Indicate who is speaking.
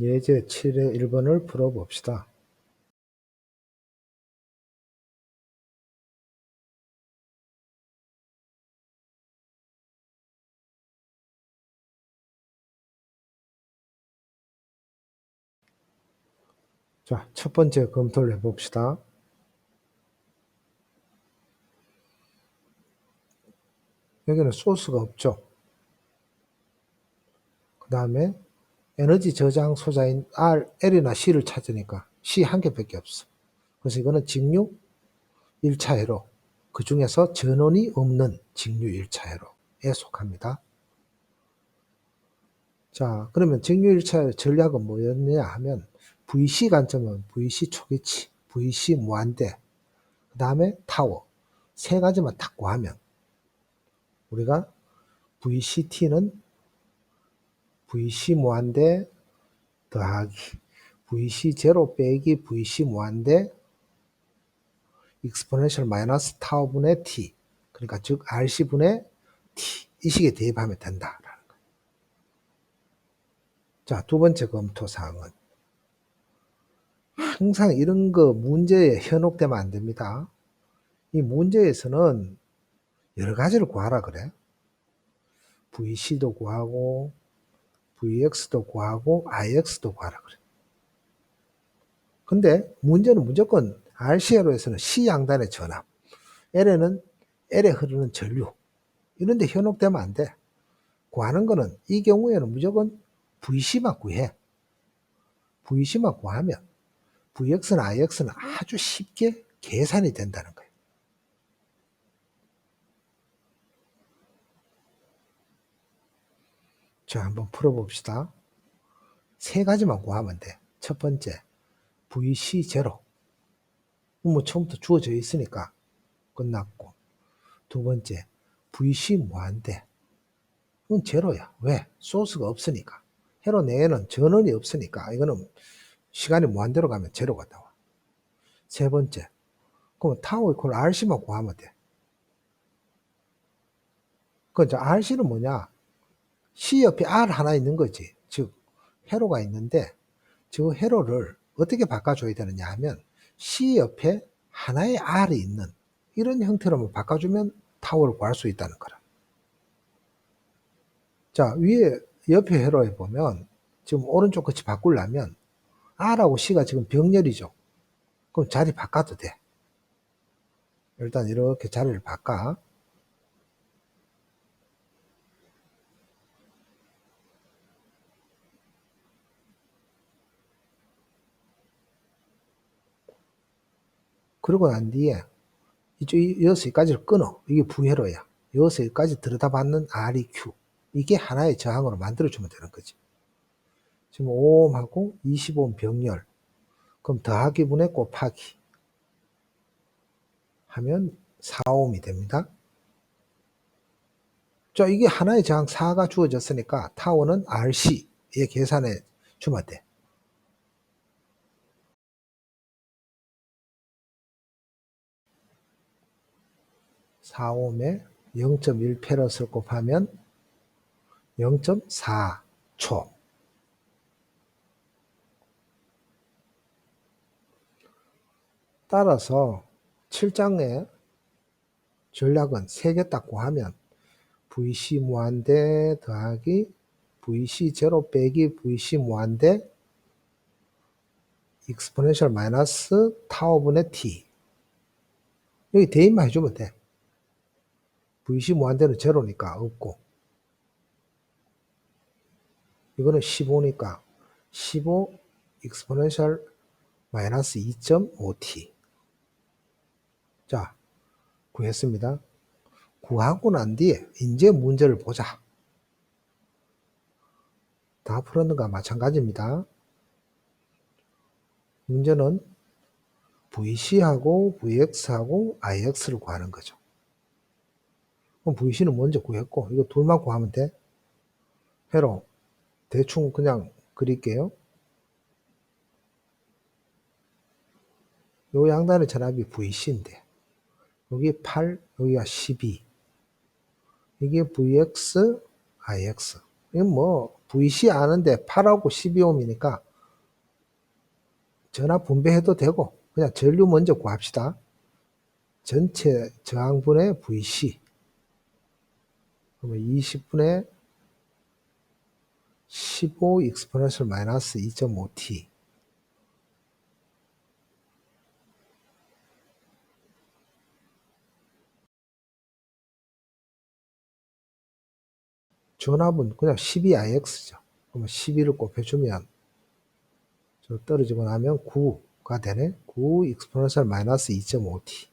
Speaker 1: 예제 7의 1번을 풀어 봅시다. 자, 첫 번째 검토를 해 봅시다. 여기는 소스가 없죠. 그 다음에 에너지 저장 소자인 R, L이나 C를 찾으니까 C 한 개밖에 없어. 그래서 이거는 직류 1차 회로, 그 중에서 전원이 없는 직류 1차 회로에 속합니다. 자, 그러면 직류 1차 전략은 뭐였냐 하면 VC 관점은 VC 초기치, VC 무한대, 그 다음에 타워 세 가지만 딱 구하면 우리가 VCT는 VC 무한대 더하기 VC 제로 빼기 VC 무한대 익스포넨셜 마이너스 타워분의 T 그러니까 즉 RC분의 T 이 식에 대입하면 된다라는 거예요. 자, 두 번째 검토 사항은 항상 이런 거 문제에 현혹되면 안 됩니다. 이 문제에서는 여러 가지를 구하라 그래. VC도 구하고 VX도 구하고 IX도 구하라 그래. 근데 문제는 무조건 RCLO에서는 C 양단의 전압, L에는 L에 흐르는 전류 이런 데 현혹되면 안 돼. 구하는 거는 이 경우에는 무조건 VC만 구해. VC만 구하면 VX나 IX는 아주 쉽게 계산이 된다는 거예요. 자, 한번 풀어봅시다. 세 가지만 구하면 돼. 첫 번째, VC0. 뭐 처음부터 주어져 있으니까 끝났고. 두 번째, VC 무한대. 이건 제로야. 왜? 소스가 없으니까. 회로 내에는 전원이 없으니까 이거는 시간이 무한대로 가면 제로가 나와. 세 번째, 그럼 타워 이퀄 RC만 구하면 돼. 그 이제 RC는 뭐냐? C 옆에 R 하나 있는 거지. 즉, 회로가 있는데, 저 회로를 어떻게 바꿔줘야 되느냐 하면, C 옆에 하나의 R이 있는 이런 형태로 바꿔주면 타워를 구할 수 있다는 거라. 자, 위에 옆에 회로에 보면, 지금 오른쪽 끝이 바꾸려면, R하고 C가 지금 병렬이죠. 그럼 자리 바꿔도 돼. 일단 이렇게 자리를 바꿔. 그러고 난 뒤에 이쪽 여기서 여기까지를 끊어. 이게 부회로야. 여기서 여기까지 들여다받는 REQ. 이게 하나의 저항으로 만들어주면 되는 거지. 지금 5옴하고 25옴 병렬. 그럼 더하기 분의 곱하기. 하면 4옴이 됩니다. 자, 이게 하나의 저항 4가 주어졌으니까 타워는 RC에 계산해 주면 돼. 4옴에 0.1페럿을 곱하면 0.4초. 따라서 7장의 전략은 3개 딱 구하면 VC 무한대 더하기 VC 제로 빼기 VC 무한대 익스포넨셜 마이너스 타워분의 T 여기 대입만 해주면 돼. VC 무한대는 제로니까 없고 이거는 15니까 15 익스포넨셜 마이너스 2.5t 자 구했습니다. 구하고 난 뒤에 이제 문제를 보자. 다 풀었는가 마찬가지입니다. 문제는 VC하고 VX하고 IX를 구하는 거죠. 그럼 VC는 먼저 구했고 이거 둘만 구하면 돼. 회로 대충 그냥 그릴게요. 요 양단의 전압이 VC인데 여기 8, 여기가 12 이게 VX, IX 이건 뭐 VC 아는데 8하고 12옴이니까 전압 분배해도 되고 그냥 전류 먼저 구합시다. 전체 저항분의 VC 그러면 20분의 15 익스포넨셜 마이너스 2.5t 전압은 그냥 12ix죠. 그러면 12를 곱해주면 저 떨어지고 나면 9가 되네. 9 익스포넨셜 마이너스 2.5t